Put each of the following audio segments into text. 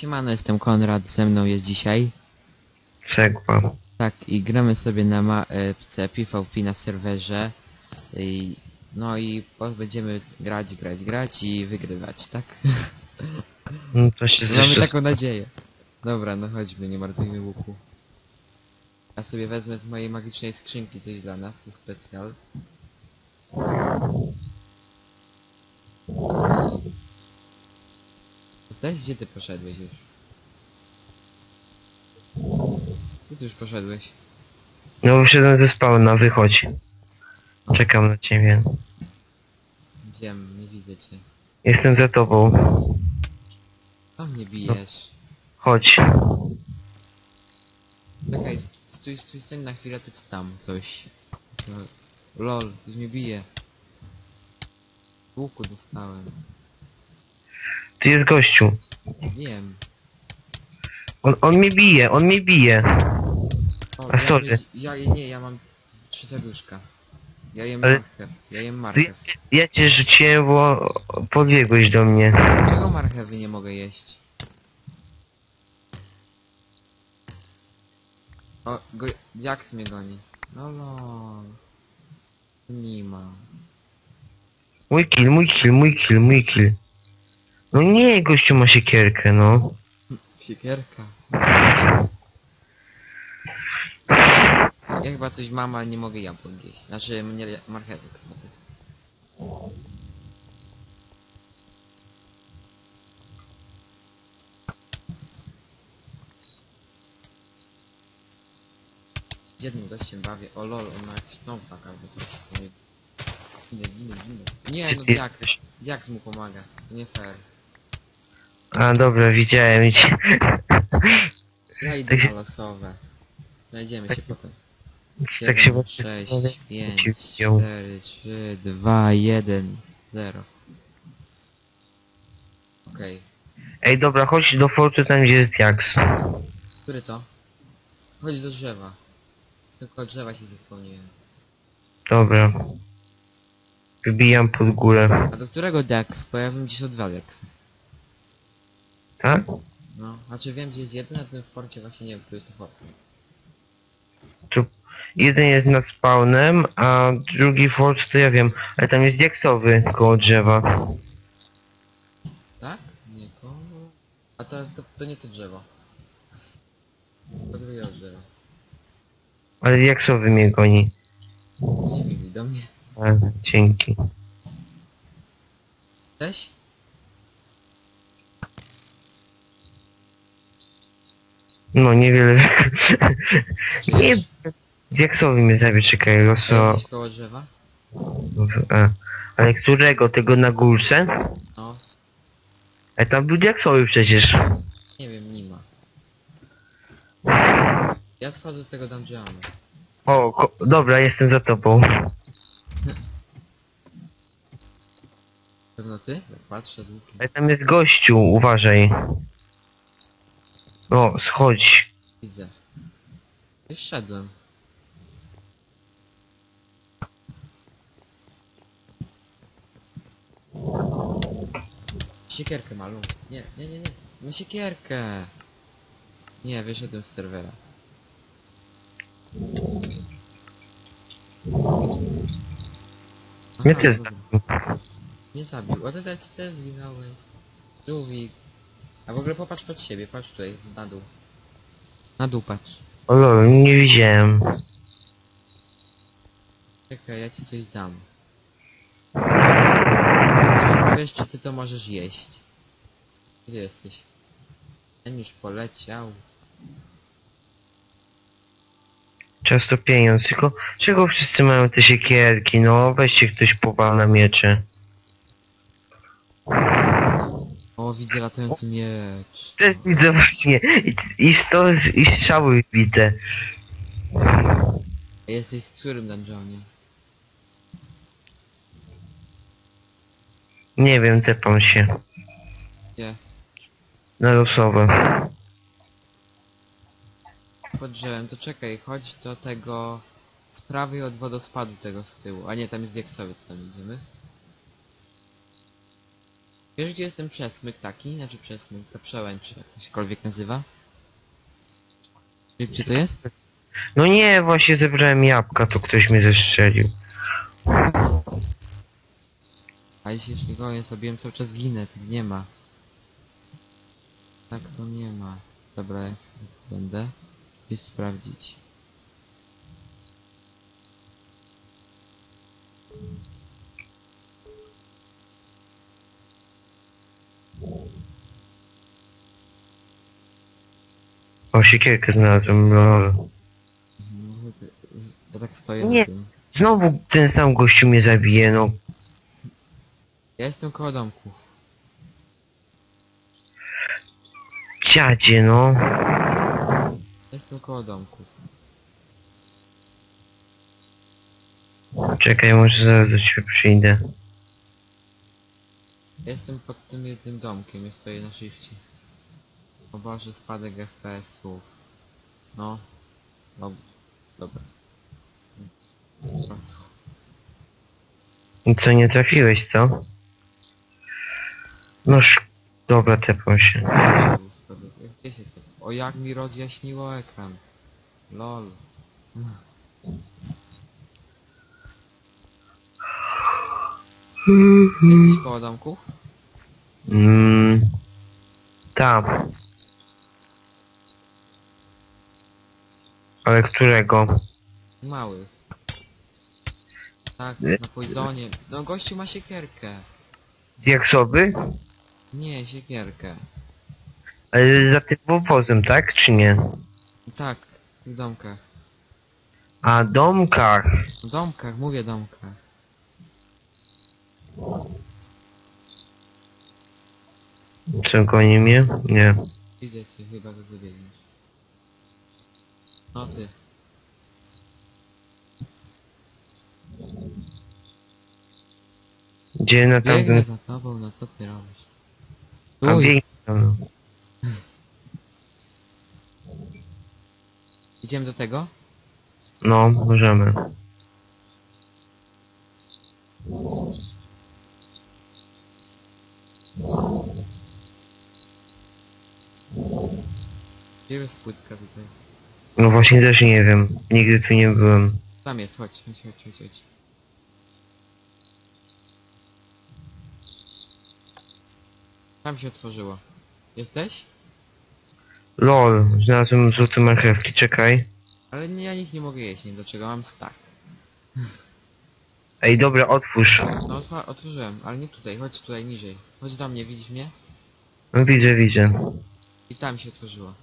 Siemano, jestem Konrad, ze mną jest dzisiaj. Cegła. Tak, i gramy sobie na mapce PvP na serwerze. I, no i po- będziemy grać, grać, grać i wygrywać, tak? No to się Mamy taką nadzieję. Dobra, no chodźmy, nie marnujmy łuku. Ja sobie wezmę z mojej magicznej skrzynki coś dla nas, to specjal. Zdaj, gdzie ty poszedłeś już? Gdzie ty już poszedłeś? No wyszedłem ze spawna, wychodź. Czekam na ciebie. Gdzie? Nie widzę cię. Jestem za tobą. Tam mnie bijesz. Chodź. Czekaj, stój, stój, stań na chwilę, to tam coś. No, Lol, ktoś mnie bije. Łuku dostałem. Tu jest gościu. Wiem. On, on mnie bije, on mnie bije. O, A, ja, sorry. ja, nie, ja mam trzy serduszka. Ja jem Ale- marchew. Ja jem marchew. ja cię rzuciłem, bo podbiegłeś do mnie. Czego marchewy nie mogę jeść? O, go, Jax mnie goni. No lol. Nie ma. Mój kill, mój kill, mój kill, mój kill. No nie, gościu ma siekierkę, no. Siekierka. Ja chyba coś mam, ale nie mogę jabłek jeść. Znaczy mnie marchewek sobie. Z jednym gościem bawię. O lol, on ma jakiś snowpack albo coś. Ginę, ginę. Nie, no jak, jak mu pomaga. To nie fair. A dobra, widziałem cię. Ja idę Tak się- na losowe. Znajdziemy się potem. Tak się 7, właśnie 6, zastanawiam, 5, ci wziął. 4, 3, 2, 1, 0. Okej. Ej, dobra, chodź do fortu tam, gdzie jest Jax. Który to? Chodź do drzewa. Tylko drzewa się zespełniłem. Dobra. Wybijam pod górę. A do którego ja wiem gdzie są dwa Dexy. Tak? No, znaczy wiem gdzie jest jeden, a ten w porcie właśnie nie wiem, który to fort. Tu jeden jest nad spawnem, a drugi fort to ja wiem, ale tam jest diaksowy koło drzewa. Tak? Nie, koło... A to, to, to nie to drzewo. To drugie drzewo. Ale diaksowy mnie goni. Nie biegnij do mnie. A, dzięki. Cześć? No niewiele. nie, Żyjesz? diaksowy mnie zabie, czekaj, loso. Jesteś koło drzewa? A, ale którego? Tego na górce? No, A tam był diaksowy przecież. nie wiem, nie ma. Ja schodzę do tego dungeonu. O, ko- dobra, jestem za tobą. Pewno ty? Patrzę długi. Ale tam jest gościu, uważaj. O, schodź. Widzę. Już szedłem. Siekierkę malu. Nie, nie, nie, nie. No siekierkę. Nie, wyszedłem z serwera. Mnie Aha, też dobra. Nie zabił. Te ci też zginąły. Żółwik. A w ogóle popatrz pod siebie, patrz tutaj, na dół. Na dół patrz. O lol, nie widziałem. Czekaj, ja ci coś dam. Jak powiesz, czy ty to możesz jeść. Gdzie jesteś? Ten już poleciał. Często pieniądz, tylko czego wszyscy mają te siekierki? No, weźcie ktoś powal na miecze. O, widzę latający miecz. Też widzę właśnie. I, i sto, i strzały. A jesteś w którym dungeonie? Nie wiem, tepam się. Gdzie? Na losowe. Pod drzewem, to czekaj, chodź do tego... Z prawej od wodospadu tego z tyłu. A nie, tam jest diaksowy, to tam idziemy. Wiesz gdzie jest ten przesmyk taki? Znaczy przesmyk, ta przełęcz, czy jak to śkolwiek nazywa? Wiesz gdzie to jest? No nie, właśnie zebrałem jabłka, to ktoś mnie zestrzelił. A jeśli już nie goję sobie, cały czas ginę, tak nie ma. Tak to nie ma. Dobra, jak będę. Gdzieś sprawdzić. O, siekierkę znalazłem, lol. No, Ja tak stoję Nie. na tym. Znowu ten sam gościu mnie zabije, no. Ja jestem koło domku. Dziadzie, no. Jestem koło domku. Czekaj, może zaraz do ciebie przyjdę. Jestem pod tym jednym domkiem, ja stoję na shifcie. Boże, spadek FPS-ów. No. Dob dobra. I co, nie trafiłeś, co? Noż, dobra, tepam się. Gdzie się? O jak mi rozjaśniło ekran. Lol. Jesteś koło domków? Mmm... Tam. Ale którego? Mały. Tak, na Poisonie. No gościu ma siekierkę. Diaksowy? Nie, siekierkę. Ale za tym wozem, tak? Czy nie? Tak, w domkach. A, domkach. W domkach, mówię domkach. Co, goni mnie? Nie. Idę cię, chyba że. No ty. Gdzie na Biegnę tamtym... za tobą, no co ty robisz? A, Stój! biegnie tam. Idziemy do tego? No, możemy. Gdzie jest płytka tutaj? No właśnie też nie wiem. Nigdy tu nie byłem. Tam jest, chodź, chodź, chodź, chodź. chodź. Tam się otworzyło. Jesteś? LOL, znalazłem złote marchewki, czekaj. Ale nie, ja ich nie mogę jeść, nie dlaczego mam stack. Ej, dobra, otwórz. No otwa- otworzyłem, ale nie tutaj, chodź tutaj niżej. Chodź do mnie, widzisz mnie? No widzę, widzę. I tam się otworzyło.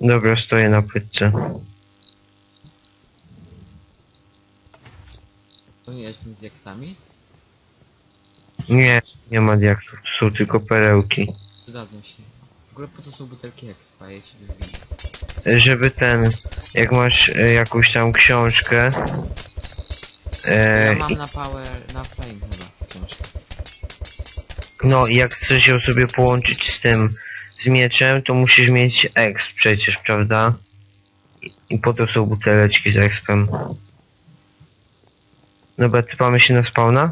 Dobra, stoję na płytce. To nie jestem z jaksami? Nie, nie ma diaksów, to są tylko perełki. Przydadzą się. W ogóle po co są butelki ekspa, jeśli wiem. Żeby ten, jak masz e, jakąś tam książkę, e, Ja mam na power, na flame chyba książkę. no i jak chcesz ją sobie połączyć z tym, z mieczem, to musisz mieć exp przecież, prawda? I, po to są buteleczki z expem. Dobra, typamy się na spawna?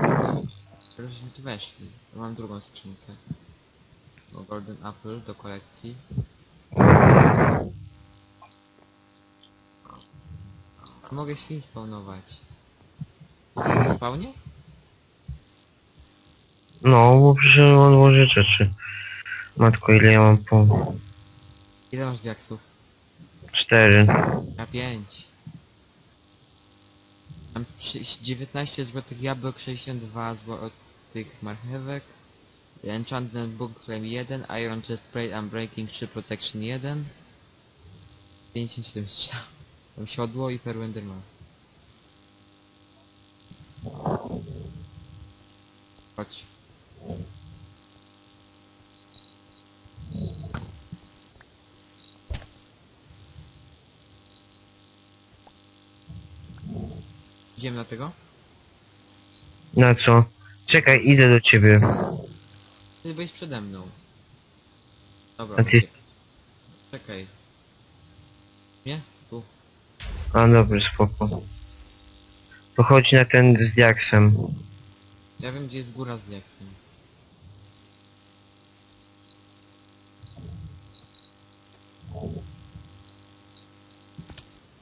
Żebyśmy tu weszli. Ja mam drugą skrzynkę. No, Golden Apple do kolekcji. Mogę świń spawnować. Jesteś na spawnie? No, bo przecież on odłoży rzeczy. Matko, ile ja mam po... Ile masz diaksów? Cztery. Ja 5. Mam trzy- 19 złotych jabłek, 62 złotych marchewek. Enchantment Book Flame 1, Iron Chest Plate Unbreaking 3 Protection 1. 57 strzał. Mam siodło i perły Enderman. Chodź. Idziemy na tego? Na co? Czekaj, idę do ciebie. Ty byłeś przede mną. Dobra, A ty-. Czekaj. Nie? Tu. A dobra, spoko. To chodź na ten z diaksem. Ja wiem gdzie jest góra z diaksem.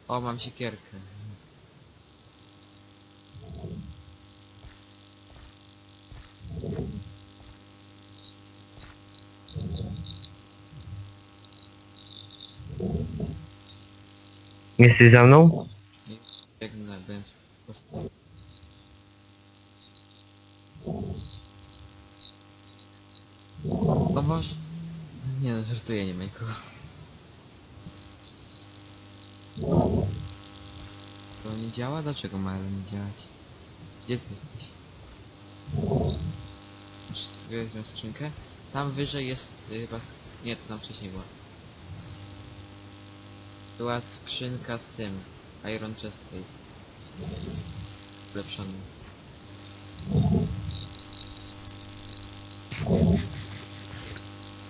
O, mam siekierkę. Jesteś za mną? Biegnę, będę po prostu. O Boże. Nie no, żartuję, nie ma nikogo. To nie działa? Dlaczego ma nie działać? Gdzie ty jesteś? Masz skrzynkę? Tam wyżej jest y, chyba... Nie, to tam wcześniej była. Była skrzynka z tym. Iron Chestplate. Ulepszony.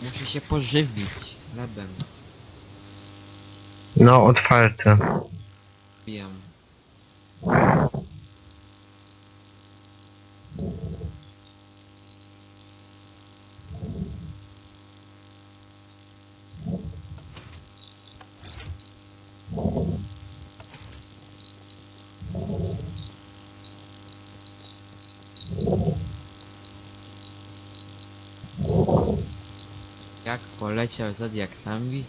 Muszę się pożywić chlebem. No, otwarte. Pijam. Jak poleciał za diaksami?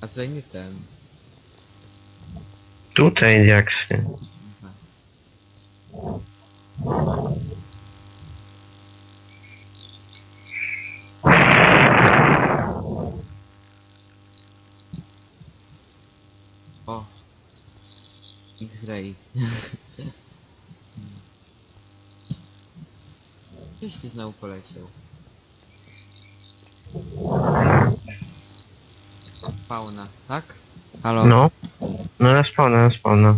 A tutaj nie ten. Tutaj diaksy. Aha. O! X-ray. Gdzieś ty znowu poleciał. Fauna, tak? Halo? No. No na spawna, na spawna.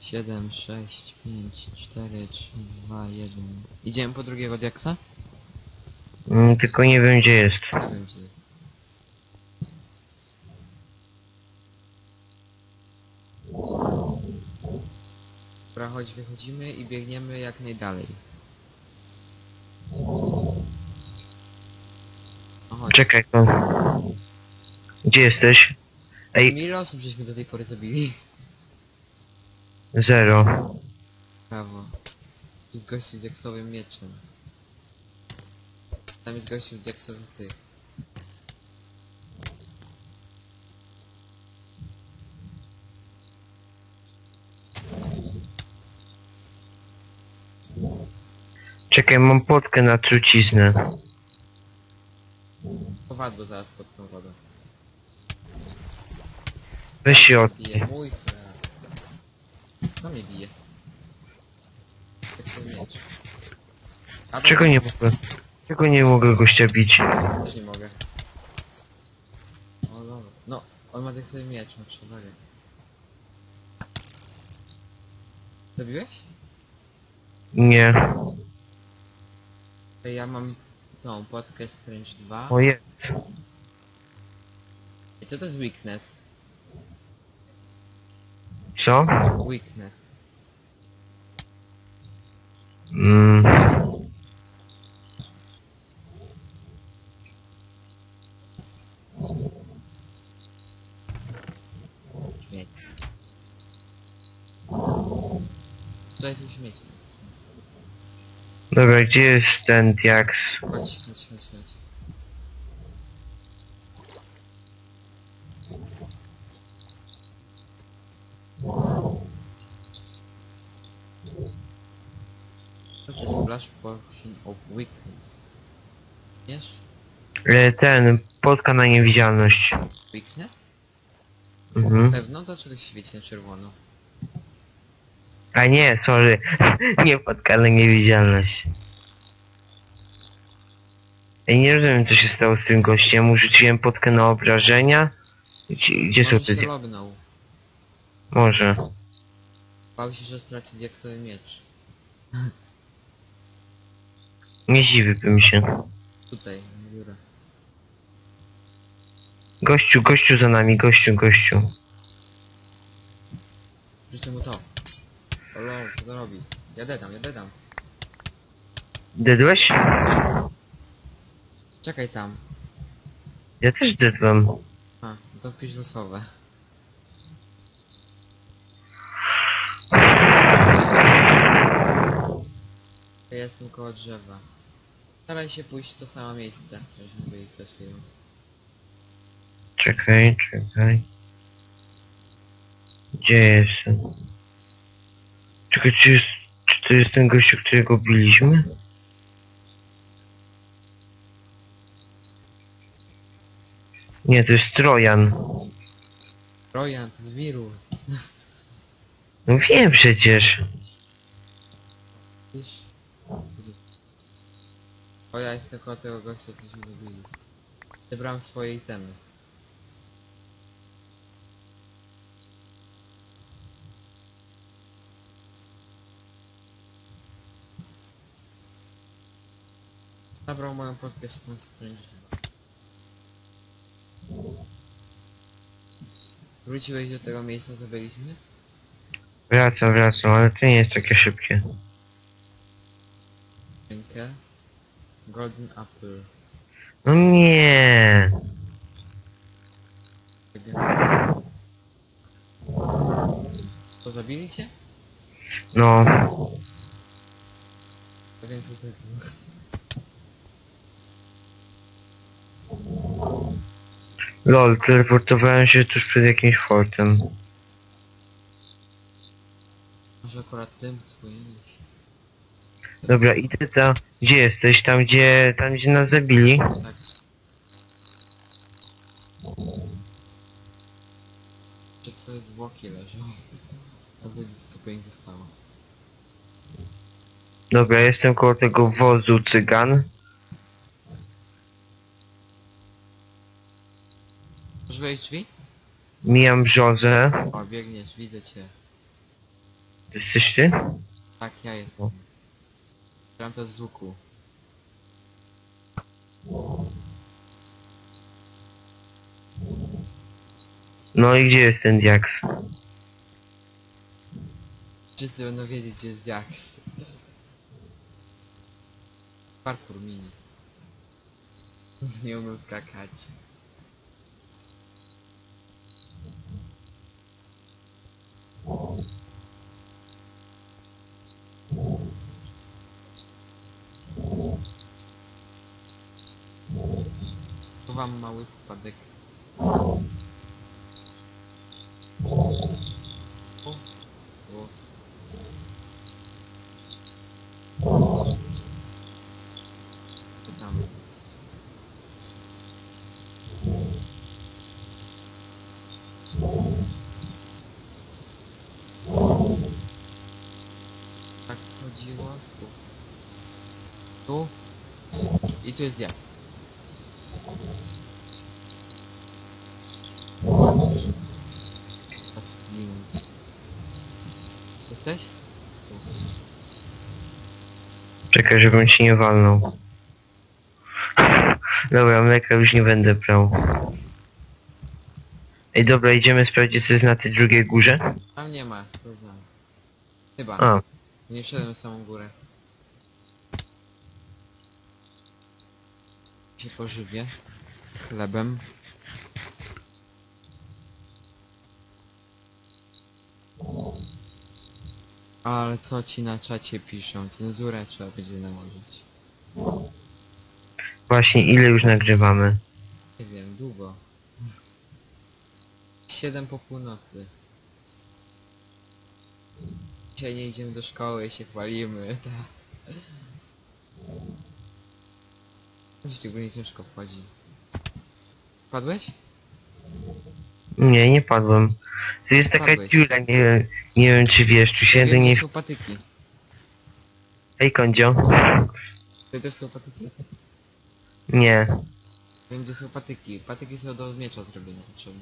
7, 6, 5, 4, 3, 2, 1. Idziemy po drugiego diaksa? Mm, tylko nie wiem gdzie jest. Nie wiem gdzie jest. Dobra, chodź, wychodzimy i biegniemy jak najdalej. No chodź. Czekaj, to. Gdzie jesteś? Ej, Ile osób żeśmy do tej pory zabili? zero. Prawo. Jest gościu z diaksowym mieczem. Tam jest gościu z diaksowym tych. Czekaj, mam potkę na truciznę. Kowadło zaraz pod tą wodę. Weź się od... Bije mój frak. Kto mnie bije? Jak to. A to- Czego nie mogę? Czego nie mogę gościa bić? Też nie mogę. O dobra. No, on ma tak sobie miecz, ma przewagę. Zabiłeś? Nie. Ej, Ja mam tą płatkę Strange 2. O jest. I co to jest weakness? Co? Weakness. Mm. Śmieć. Tutaj są śmieci. Dobra, gdzie jest ten diaks? Chodź. Weakness. Wiesz? E, ten, potka na niewidzialność. Weakness? Mhm. Pewno to czegoś świeci na czerwono. A nie, sorry. nie potka na niewidzialność. Ej, nie rozumiem co się stało z tym gościem. Urzuciłem potkę na obrażenia? Gdzie, gdzie są On te... się lognął. Może. Bał się, że straci diaksowy miecz. Nie dziwiłbym się. Tutaj, na górę. Gościu, gościu za nami, gościu, gościu. Rzucę mu to. O lol, co to robi? Ja dedam, ja dedam. Dedłeś? Czekaj tam. Ja też dedłem. A, no to wpisz losowe. Ja jestem koło drzewa. Staraj się pójść w to samo miejsce, żeśmy byli przed chwilą. Czekaj, czekaj. Gdzie jestem? Czekaj, czy, jest, czy to jest ten gościu, którego biliśmy? Nie, to jest Trojan. Trojan, to jest wirus. No wiem przecież. Widzisz? O, ja jestem koło tego gościa, coś mi. Zebrałem swoje itemy. Zabrał moją na stronie Wróciłeś do tego miejsca, co byliśmy? Wracam, wracam, ale to nie jest takie szybkie. Rękę. Golden Apple. No nie. To zabili cię? No. To więcej tego. Lol, teleportowałem się tuż przed jakimś fortem. Może akurat tym swoim. Dobra, idę tam. Gdzie jesteś? Tam gdzie, tam gdzie nas zabili? Tak. Czy twoje zwłoki leżą? To jest nich zostało. Dobra, jestem koło tego wozu cygan. Możesz wejść drzwi? Mijam brzozę. O, biegniesz, widzę cię. To Jesteś ty? Tak, ja jestem. Gram to z łuku. No i gdzie jest ten diaks? Wszyscy będą wiedzieć, gdzie jest jak. Parkour mini. Nie umiem skakać. Tu wam mały spadek. O. O. Co tam? Tak chodziło tu. Tu. I tu jest ja. Minut. Jesteś? Czekaj, żebym ci nie walnął. Dobra, mleka już nie będę brał. Ej, dobra, idziemy sprawdzić, co jest na tej drugiej górze? Tam nie ma, sprawdzam. Chyba. A, Nie wszedłem w samą górę. Się pożywię. Chlebem. Ale co ci na czacie piszą? Cenzurę trzeba będzie nałożyć. właśnie, ile już nagrywamy? Nie wiem, długo. 7 po północy. Dzisiaj nie idziemy do szkoły, się chwalimy. Szczególnie ciężko wchodzi. Padłeś? Nie, nie padłem. To jest taka Padłeś. dziura, nie wiem, nie wiem czy wiesz, tu się Wiem, nie... gdzie są patyki. Ej, kondzio. Ty też są patyki? Nie. Wiem gdzie są patyki. Patyki są do miecza zrobienia potrzebne.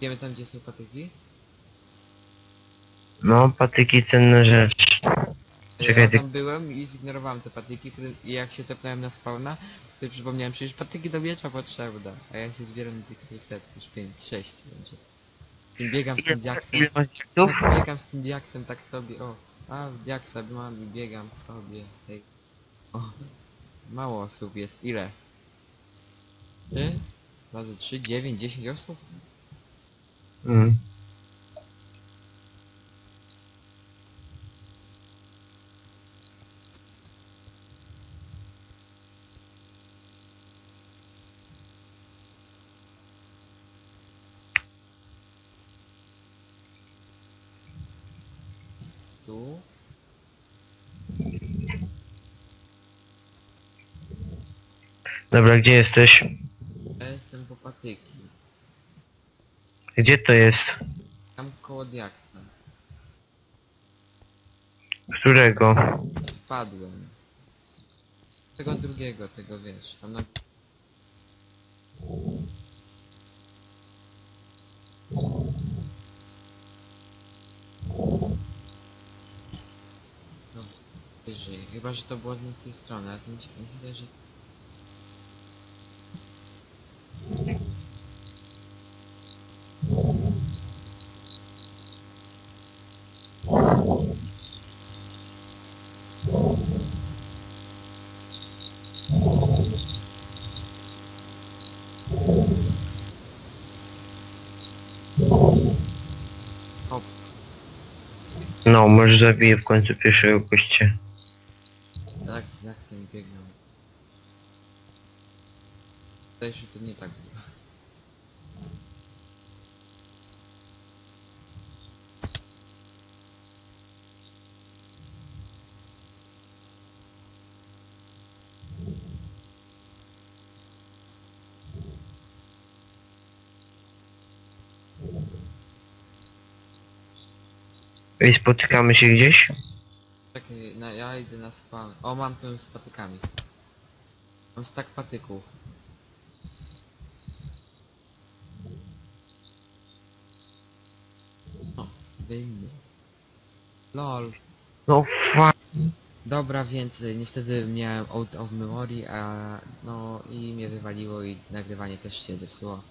Wiemy tam gdzie są patyki? No, patyki cenne rzecz. Czekaj, ja tam byłem i zignorowałem te patyki które- i jak się tepnąłem na spawna, to sobie przypomniałem, przecież patyki do miecza potrzebne. A ja się zbieram na tych 600, już 5, 6 będzie. I biegam z Ile, tym diaksem. ile masz diaksów? Tak, biegam z tym diaksem tak sobie, o. A, diaksa mam i biegam sobie. Hej. O. Mało osób jest. Ile? 3? Razy 3, 9, 10 osób? Mm. Tu. Dobra, gdzie jesteś? Ja jestem po patyki. Gdzie to jest? Tam koło diaksa. Którego? Spadłem. Tego drugiego, tego wiesz, tam na... No, wyżej. Chyba, że to było z tej strony, ale to mi się mi się wydaje, że... No, może zabiję w końcu pierwszego gościa. tak, jak tym biegną. Wydaje się, to nie tak było. I spotykamy się gdzieś? Czekaj, na, ja idę na spawn. O, mam tu z patykami. Mam stak patyków. O, wyjmie. LOL. No fa... Dobra, więc y, niestety miałem out of memory, a no i mnie wywaliło i nagrywanie też się zepsuło.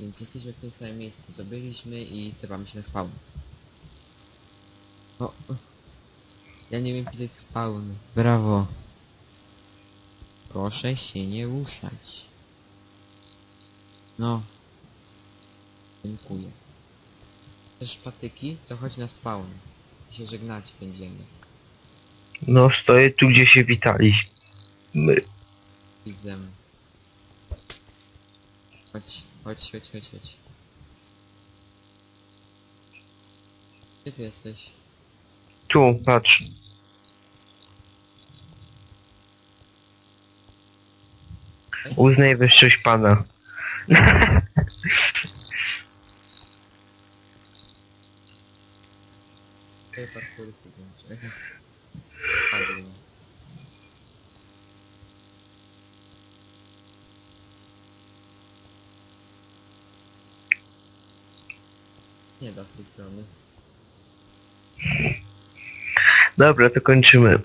Więc jesteśmy w tym samym miejscu co byliśmy i tepamy się na spawn. Ja nie wiem pisać spawn. Brawo. Proszę się nie ruszać. No. Dziękuję. Też patyki? To chodź na spawn. I się żegnać będziemy. No stoję tu, gdzie się witaliśmy. Widzę. Chodź, chodź, chodź, chodź, chodź. Gdzie ty jesteś? Tu, patrz. Uznaj wyższość pana. Nie da tej strony. Dobra, to kończymy.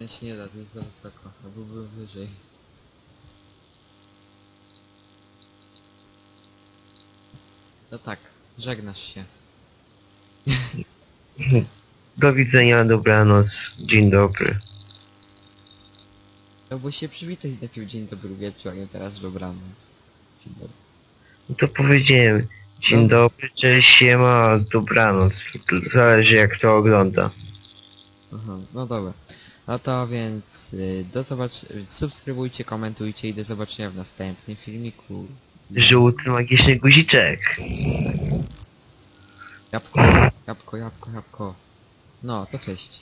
Ja się nie da, to jest za wysoko. A byłby wyżej. No tak, żegnasz się. Do widzenia, dobranoc, dzień dobry. No bo się przywitać najpierw dzień dobry wieczór, a nie teraz dobranoc. Dzień dobry. No to powiedziałem. Dzień No. dobry, cześć, siema, dobranoc. To zależy jak to ogląda. Aha, no dobra. No to więc y, do zobac... subskrybujcie, komentujcie i do zobaczenia w następnym filmiku. Żółty magiczny guziczek. Jabłko, jabłko, jabłko, jabłko. No, to cześć.